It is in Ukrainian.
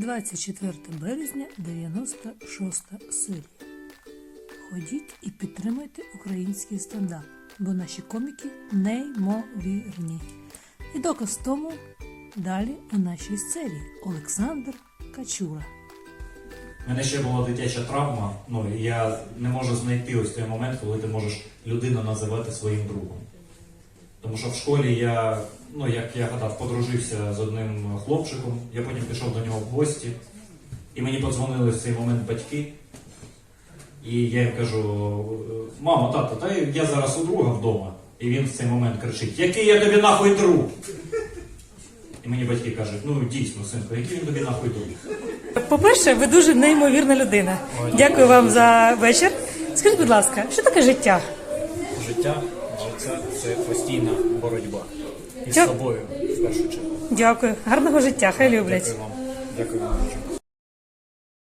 24 березня, 96 серія. Ходіть і підтримуйте український стендап, бо наші коміки неймовірні. І доказ тому далі у нашій серії Олександр Качура. У мене ще була дитяча травма, ну і я не можу знайти ось той момент, коли ти можеш людину називати своїм другом. Тому що в школі я, ну як я гадав, подружився з одним хлопчиком, я потім пішов до нього в гості, і мені подзвонили в цей момент батьки. І я їм кажу: мамо, тато, та я зараз у друга вдома. І він в цей момент кричить: Який я тобі нахуй друг? І мені батьки кажуть, ну дійсно, синку, який він тобі нахуй друг? По-перше, ви дуже неймовірна людина. Дякую вам за вечір. Скажіть, будь ласка, що таке життя? Життя, життя це постійна боротьба із Дя- собою в першу чергу. Дякую, гарного життя, хай люблять. Дякую вам. Дякую вам дуже.